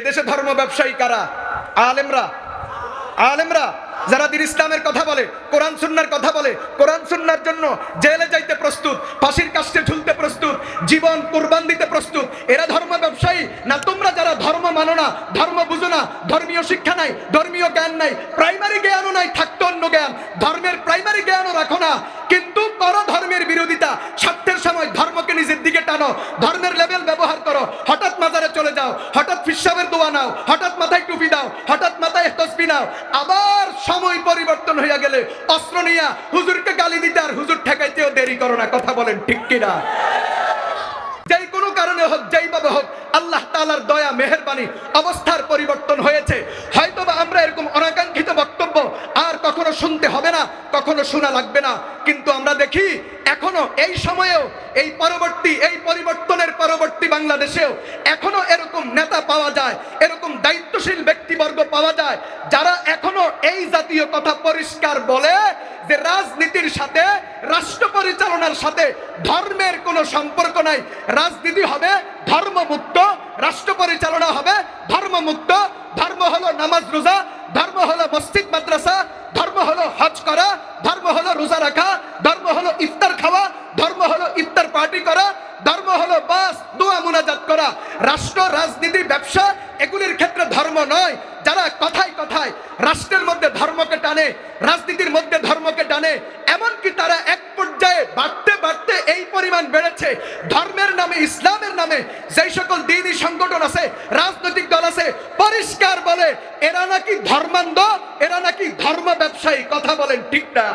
এদেশে ধর্ম ব্যবসায়ী কারা? আলেমরা। আলেমরা যারা দিন ইসলামের কথা বলে, কোরআন সুন্নার কথা বলে, কোরআন সুন্নার জন্য জেলে যাইতে প্রস্তুত, ফাঁসির কাস্টে ঝুলতে প্রস্তুত, জীবন কোরবান দিতে প্রস্তুত, এরা ধর্ম ব্যবসায়ী না তোমরা যারা ধর্ম মানো না, ধর্ম বুঝো না, ধর্মীয় শিক্ষা নাই, ধর্মীয় জ্ঞান নাই, প্রাইমারি জ্ঞানও নাই, থাকতো অন্য জ্ঞান, ধর্মের প্রাইমারি জ্ঞানও রাখো না, কিন্তু করো ধর্মের বিরোধিতা স্বার্থের সময় ধর্মকে নিজের দিকে টানো, ধর্মের লেভেল ব্যবহার করো, হঠাৎ যাও হঠাৎ ফিসাবের দোয়া নাও, হঠাৎ মাথায় টুপি দাও, হঠাৎ মাথায় তসবি নাও, আবার সময় পরিবর্তন হইয়া গেলে অস্ত্র নিয়া হুজুরকে গালি দিতে আর হুজুর ঠেকাইতেও দেরি করো না, কথা বলেন ঠিক কিনা? যেই কোনো কারণে হোক যেইভাবে হোক, আল্লাহ তালার দয়া, মেহরবানি, অবস্থার পরিবর্তন হয়েছে। হয়তোবা আমরা এরকম অনাকাঙ্ক্ষিত বক্তব্য কখনো শুনতে হবে না, কখনো শোনা লাগবে না। কিন্তু আমরা দেখি, এখনও এই সময়েও, এই পরবর্তী, এই পরিবর্তনের পরবর্তী বাংলাদেশেও এখনও এরকম নেতা পাওয়া যায়, এরকম দায়িত্বশীল ব্যক্তিবর্গ পাওয়া যায়, যারা এখনও এই জাতীয় কথা পরিষ্কার বলে যে রাজনীতির সাথে, রাষ্ট্র পরিচালনার সাথে ধর্মের কোনো সম্পর্ক নাই। রাজনীতি হবে ধর্মমুক্ত, রাষ্ট্র পরিচালনা হবে ধর্মমুক্ত। ধর্ম হলো নামাজ রোজা, ধর্ম হলো মসজিদ, মাদ্রাসা হজ করা, ধর্ম হলো রোজা রাখা, ধর্ম হলো ইফতার খাওয়া, ধর্ম হলো ইফতার পার্টি করা, ধর্ম হলো বাস, দোয়া মুনাজাত করা। রাষ্ট্র, রাজনীতি, ব্যবসা, এগুলির ক্ষেত্রে ধর্ম নয়। যারা কথায় কথায় রাষ্ট্রের মধ্যে ধর্মকে টানে, রাজনীতির মধ্যে ধর্মকে টানে, এমনকি তারা এক পর্যায়ে বাড়তে বাড়তে এই পরিমাণ বেড়েছে। ধর্মের নামে, ইসলামের নামে যেই সকল দিনই সংগঠন আছে, রাজনৈতিক দল আছে পরিষ্কার বলে, এরা নাকি ধর্মান্ধ, এরা নাকি ধর্ম ব্যবসায়ী, কথা বলেন ঠিক না।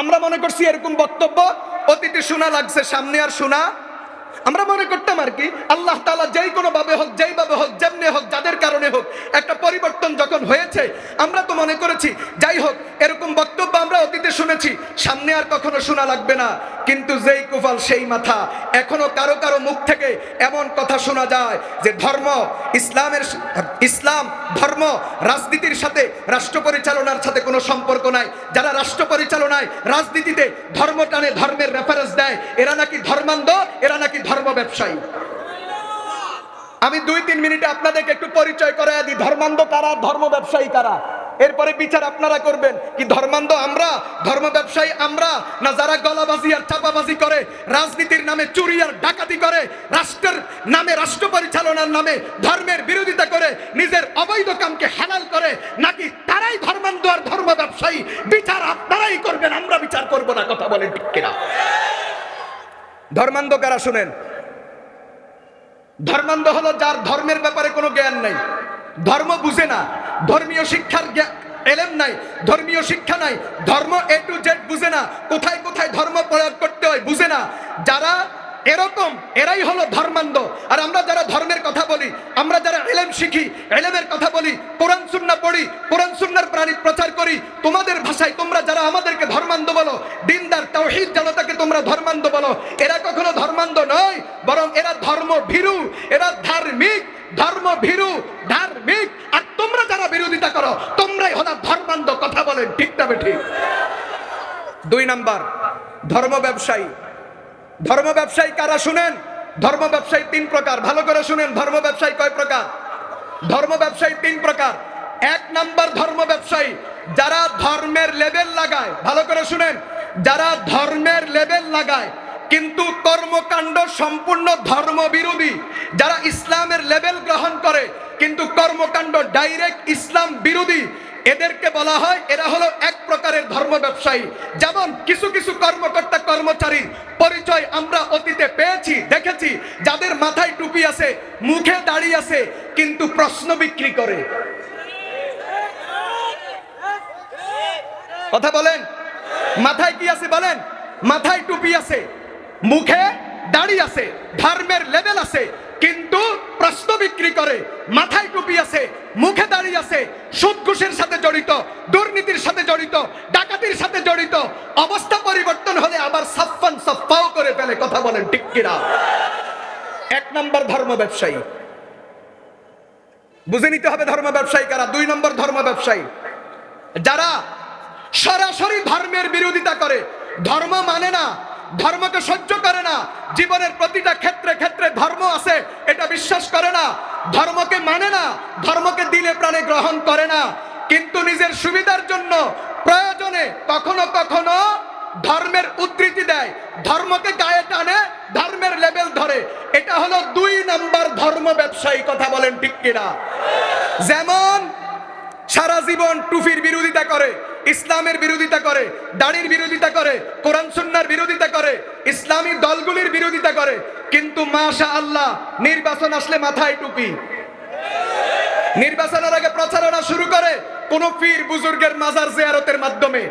আমরা মনে করছি এরকম বক্তব্য, অতীতে শোনা লাগছে, সামনে আর শোনা। আমরা মনে করতাম আর কি, আল্লাহ তালা যেই কোনো ভাবে হোক যেই ভাবে হোক, যেমনি হোক, যাদের কারণে হোক, একটা পরিবর্তন যখন হয়েছে, আমরা তো মনে করেছি, যাই হোক, এরকম বক্তব্য আমরা অতীতে শুনেছি, সামনে আর কখনো শোনা লাগবে না। কিন্তু যেই কুফাল, সেই মাথা, এখনও কারও কারও মুখ থেকে এমন কথা শোনা যায় যে ধর্ম, ইসলামের ইসলাম, ধর্ম, রাজনীতির সাথে রাষ্ট্র পরিচালনার সাথে কোনো সম্পর্ক নাই। যারা রাষ্ট্র পরিচালনায় রাজনীতিতে ধর্ম টানে ধর্মের রেফারেন্স দেয়, এরা নাকি ধর্মান্ধ, এরা নাকি ধর্ম ব্যবসায়ী। আমি দুই তিন মিনিটে আপনাদেরকে একটু পরিচয় করাই দিই। ধর্মান্ধ কারা, ধর্ম ব্যবসায়ী কারা? এরপরে বিচার আপনারা করবেন কি ধর্মান্ধ আমরা, ধর্ম ব্যবসায়ী আমরা, না যারা গলাবাজি আর চাপাবাজি করে, রাজনীতির নামে চুরি আর ডাকাতি করে, রাষ্ট্রের নামে রাষ্ট্র পরিচালনার নামে ধর্মের বিরোধিতা করে, নিজের অবৈধ কামকে হালাল করে, নাকি তারাই ধর্মান্ধ আর ধর্ম ব্যবসায়ী? বিচার আপনারাই করবেন, আমরা বিচার করব না, কথা বলেন ঠিক কিনা? ধর্মান্ধ কারা শুনেন? ধর্মান্ধ হলো যার ধর্মের ব্যাপারে কোনো জ্ঞান নাই। ধর্ম বুঝে না, ধর্মীয় শিক্ষার এলেম নাই, ধর্মীয় শিক্ষা নাই, ধর্ম এ টু জেড বুঝে না, কোথায় কোথায় ধর্ম প্রয়োগ করতে হয় বুঝে না। যারা এরকম, এরাই হলো ধর্মান্ধ। আর আমরা যারা ধর্মের কথা বলি আমরা যারা এলেম শিখি, এলেমের কথা বলি, কোরআন সুন্না পড়ি, কোরআন সুন্নার প্রাণী প্রচার করি। তোমাদের ভাষায় তোমরা যারা আমাদেরকে ধর্মান্ধ বলো, দিনদার, তাওহীদ জনতাকে তোমরা ধর্মান্ধ বলো, এরা কখনো ধর্মান্ধ নয়, বরং এরা ধর্ম ভীরু এরা ধার্মিক ধর্ম ভীরু ধার্মিক। আর তোমরা যারা বিরোধিতা করো, তোমরাই হলো ধর্মান্ধ, কথা বলেন, ঠিক না ঠিক দুই নাম্বার, ধর্ম ব্যবসায়ী। ধর্ম ব্যবসায়ী কারা শুনেন? ধর্ম ব্যবসায়ী তিন প্রকার, ভালো করে শুনেন, ধর্ম ব্যবসায়ী কয় প্রকার? ধর্ম ব্যবসায়ী তিন প্রকার। এক নাম্বার ধর্ম ব্যবসায়ী, যারা ধর্মের লেবেল লাগায়। ভালো করে শুনেন, যারা ধর্মের লেবেল লাগায়, কিন্তু কর্মকাণ্ড সম্পূর্ণ ধর্ম বিরোধী যারা ইসলামের লেবেল গ্রহণ করে, কিন্তু কর্মকাণ্ড ডাইরেক্ট ইসলাম বিরোধী। এদেরকে বলা হয়, এরা হলো এক প্রকারের ধর্ম ব্যবসায়ী। যেমন কিছু কিছু কর্মকর্তা কর্মচারী, পরিচয় আমরা অতীতে পেয়েছি, দেখেছি। যাদের মাথায় টুপি আছে, মুখে দাড়ি আছে, কিন্তু প্রশ্ন বিক্রি করে। কথা বলেন? মাথায় কি আছে বলেন? মাথায় টুপি আছে, মুখে দাড়ি আছে, ধর্মের লেভেল আছে, কিন্তু প্রশ্ন বিক্রি করে। মাথায় টুপি আছে, মুখে দাড়ি আছে, সুদ ঘুষের সাথে জড়িত, দুর্নীতির সাথে জড়িত, ডাকাতির সাথে জড়িত, অবস্থা পরিবর্তন হলে আবার সাফান সাফাও করে ফেলে। কথা বলেন এক নম্বর ধর্ম ব্যবসায়ী। বুঝে নিতে হবে ধর্ম ব্যবসায়ী কারা? দুই নম্বর ধর্ম ব্যবসায়ী। যারা সরাসরি ধর্মের বিরোধিতা করে। ধর্ম মানে না, ধর্মকে সহ্য করে না। জীবনের প্রতিটা ক্ষেত্রে ক্ষেত্রে ধর্ম আছে, এটা বিশ্বাস করে না। ধর্মকে মানে না, ধর্মকে দিলে প্রাণে গ্রহণ করে না। কিন্তু নিজের সুবিধার জন্য প্রয়োজনে কখনো কখনো ধর্মের উদ্ধৃতি দেয়। ধর্মকে গায়ে টানে, ধর্মের লেভেল ধরে। এটা হলো দুই নাম্বার ধর্ম ব্যবসায়ী, কথা বলেন ঠিক কিনা? যেমন সারা জীবন টুফির বিরোধিতা করে, ইসলামের বিরোধিতা করে, দাড়ির বিরোধিতা করে, কোরআন সুন্নার বিরোধিতা করে, ইসলামী দলগুলির বিরোধিতা করে, কিন্তু মাশা আল্লাহ নির্বাচন আসলে মাথায় টুপি। নির্বাচনের আগে প্রচারণা শুরু করে কোন পীর বুজুর্গের মাজার জিয়ারতের মাধ্যমে,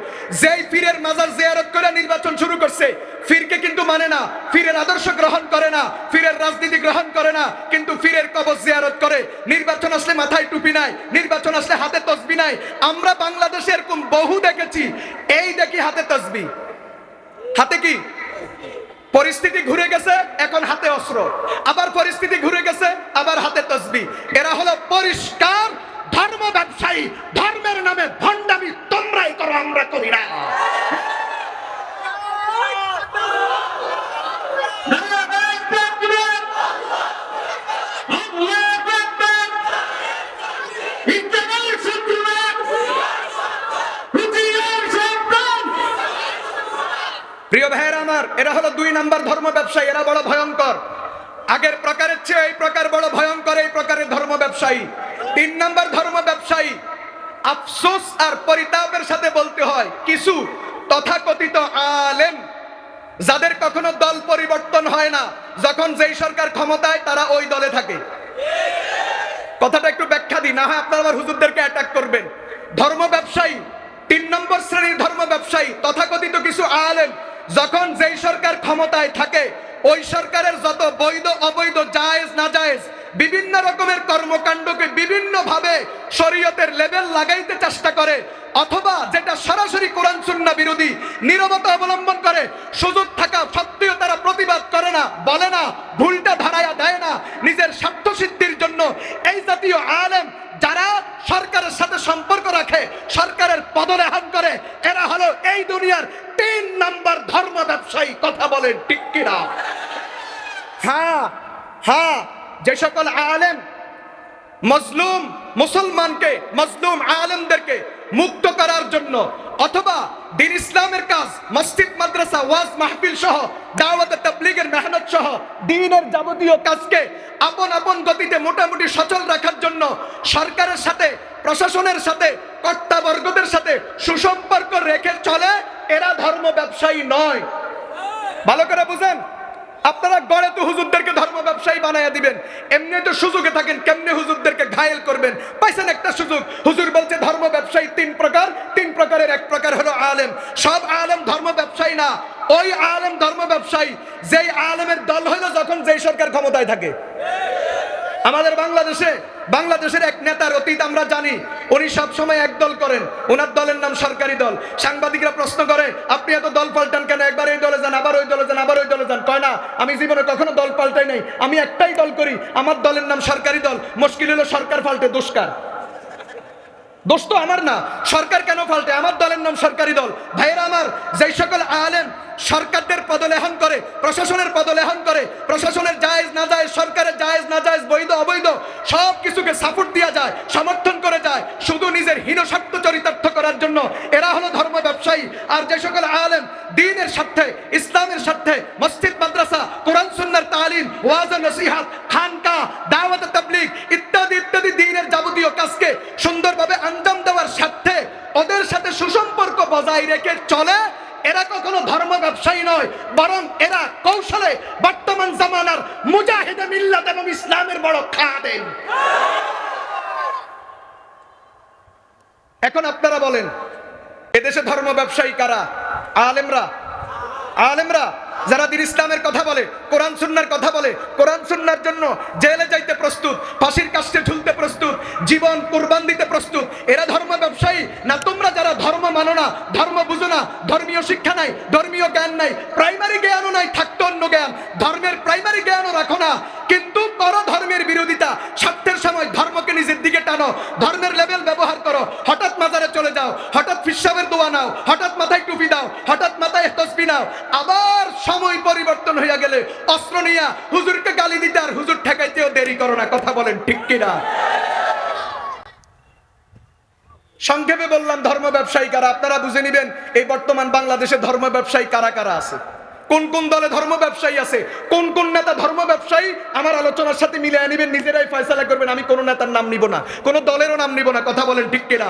যেই পীরের মাজার জিয়ারত করে নির্বাচন শুরু করছে ফিরকে কিন্তু মানে না। ফিরের আদর্শ গ্রহণ করে না ফিরের রাজনীতি গ্রহণ করে না, কিন্তু ফিরের কবজ জিয়ারত করে। নির্বাচন আসলে মাথায় টুপি নাই, নির্বাচন আসলে হাতে তসবি নাই। আমরা বাংলাদেশে এরকম বহু দেখেছি, এই দেখি হাতে তসবি। হাতে কি? পরিস্থিতি ঘুরে গেছে, এখন হাতে অস্ত্র। আবার পরিস্থিতি ঘুরে গেছে, আবার হাতে তসবি। এরা হলো পরিষ্কার ধর্ম ব্যবসায়ী, ধর্মের নামে ভণ্ডামি তোমরাই করো, আমরা করি না। প্রিয় ভাইয়েরা আমার, এরা হলো দুই নাম্বার ধর্ম ব্যবসায়ী, এরা বড় ভয়ঙ্কর। আগের প্রকারের চেয়ে এই প্রকার বড় ভয়ঙ্কর, এই প্রকারের ধর্ম ব্যবসায়ী। তিন নাম্বার ধর্ম ব্যবসায়ী। আফসোস আর পরিতাপের সাথে বলতে হয়, কিছু তথাকথিত আলেম যাদের কখনো দল পরিবর্তন হয় না, যখন যেই সরকার ক্ষমতায় তারা ওই দলে থাকে। কথাটা একটু ব্যাখ্যা দিই, না হয় আপনারা আবার হুজুরদেরকে অ্যাটাক করবেন। ধর্ম ব্যবসায়ী, তিন নম্বর শ্রেণির ধর্ম ব্যবসায়ী, তথাকথিত কিছু আলেম যখন যেই সরকার ক্ষমতায় থাকে, ওই সরকারের যত বৈধ, অবৈধ, জায়েজ না জায়েজ বিভিন্ন রকমের কর্মকাণ্ডকে বিভিন্ন ভাবে শরীয়তের লেভেল লাগাইতে চেষ্টা করে, অথবা যেটা সরাসরি কোরআন সুন্নাহ বিরোধী নীরবতা অবলম্বন করে, সুযোগ থাকা সত্ত্বেও তারা প্রতিবাদ করে না, বলে না, ভুলটা ধারায়া দেয় না, নিজের স্বার্থ সিদ্ধির জন্য। এই জাতীয় আলেম যারা সরকারের সাথে সম্পর্ক রাখে, সরকারের পদলেহন করে, এরা হলো এই দুনিয়ার তিন নাম্বার ধর্ম ব্যবসায়ী। কথা বলেন কিনা? হ্যাঁ হ্যাঁ। যে সকল আলেম, মজলুম, মুসলমানকে, মজলুম আলেমদেরকে মুক্ত করার জন্য অথবা দিন ইসলামের কাজ, মসজিদ, মাদ্রাসা, ওয়াজ, মাহফিল সহ, দাওয়াত, তাবলীগের মেহনত সহ দিনের যাবতীয় কাজকে আপন আপন গতিতে মোটামুটি সচল রাখার জন্য সরকারের সাথে, প্রশাসনের সাথে, কর্তাবর্গদের সাথে সুসম্পর্ক রেখে চলে, এরা ধর্ম ব্যবসায়ী নয়। ভালো করে বুঝেন? আপনারা গড়ে তো হুজুরদেরকে ধর্ম ব্যবসায়ী বানাইয়া দিবেন। এমনি তো সুযোগে থাকেন, কেমনে হুজুরদেরকে ঘায়েল করবেন? পাইছেন একটা সুযোগ। হুজুর বলছে, ধর্ম ব্যবসায়ী তিন প্রকার। তিন প্রকারের এক প্রকার হলো আলেম। সব আলেম ধর্ম ব্যবসায়ী না। ওই আলেম ধর্ম ব্যবসায়ী, যেই আলেমের দল হইল যখন যেই সরকার ক্ষমতায় থাকে। আমাদের বাংলাদেশে, বাংলাদেশের এক নেতার অতীত আমরা জানি। উনি সব সময় এক দল করেন। ওনার দলের নাম সরকারি দল। সাংবাদিকরা প্রশ্ন করে, আপনি এত দল পাল্টান কেন? একবার এই দলে যান, আবার ওই দলে যান, আবার ওই দলে যান। কয়, না, আমি জীবনে কখনো দল পাল্টাই নাই। আমি একটাই দল করি, আমার দলের নাম সরকারি দল। মুশকিল হলো সরকার পাল্টে, দুষ্কার। দোষ তো আমার না। সরকার কেন পাল্টে? আমার দলের নাম সরকারি দল। ভাইয়েরা আমার, যেই সকল আলেম সরকারদের পদলেহন করে, প্রশাসনের পদলেহন করে, প্রশাসনের জায়েজ না সরকারের জায়েজ না জায়েজ বৈধ, অবৈধ, সব কিছুকে সাপোর্ট দেওয়া যায়, সমর্থন করে যায়, শুধু নিজের হীন স্বার্থ চরিতার্থ করার জন্য। এরা হলো ধর্ম ব্যবসায়ী। আর যে সকল আলেম দিনের স্বার্থে, ইসলামের স্বার্থে, মসজিদ, মাদ্রাসা, কোরআন, সুন্নার তালিম, ওয়াজ, নসিহাত খানকা দাওয়াত, তাবলিগ ইত্যাদি ইত্যাদি দিনের যাবতীয় কাজকে সুন্দরভাবে আঞ্জাম দেওয়ার স্বার্থে ওদের সাথে সুসম্পর্ক বজায় রেখে চলে। এরা কখনো ধর্ম ব্যবসায়ী নয়, বরং এরা কৌশলে বর্তমান জামানার মুজাহিদে মিল্লাত এবং ইসলামের বড় খাদেন এখন আপনারা বলেন, এদেশে ধর্ম ব্যবসায়ী কারা? আলেমরা? আলেমরা? যারা দিন ইসলামের কথা বলে, কোরআন সুন্নার কথা বলে, কোরআন সুন্নার জন্য জেলে যাইতে প্রস্তুত, ফাঁসির কাছে ঝুলতে প্রস্তুত, জীবন কোরবান দিতে প্রস্তুত, এরা ধর্ম ব্যবসায়ী না তোমরা যারা ধর্ম মানো না, ধর্ম বুঝো না, ধর্মীয় শিক্ষা নাই, ধর্মীয় জ্ঞান নাই প্রাইমারি জ্ঞানও নাই, থাকতো অন্য জ্ঞান, ধর্মের প্রাইমারি জ্ঞানও রাখো না। টানো, ধর্মের লেভেল ব্যবহার করো। হঠাৎ মাজারে চলে যাও, হঠাৎ ফিসাবের দোয়া নাও, হঠাৎ মাথায় টুপি দাও, হঠাৎ মাথায় তসবি নাও, আবার সময় পরিবর্তন হইয়া গেলে অস্ত্র নিয়া হুজুরকে গালি দিতে আর হুজুর ঠেকাইতেও দেরি করো না, কথা বলেন ঠিক কিনা? সংক্ষেপে বললাম, ধর্ম ব্যবসায়ী কারা? আপনারা বুঝে নিবেন, এই বর্তমান বাংলাদেশে ধর্ম ব্যবসায়ী কারা কারা আছে? কোন কোন দলে ধর্ম ব্যবসায়ী আছে? কোন কোন নেতা ধর্ম ব্যবসায়ী? আমার আলোচনার সাথে মিলিয়ে নেবেন, নিজেরাই ফয়সালা করবেন। আমি কোন নেতার নাম নিব না, কোন দলেরও নাম নিব না। কথা বলেন ঠিক কিনা?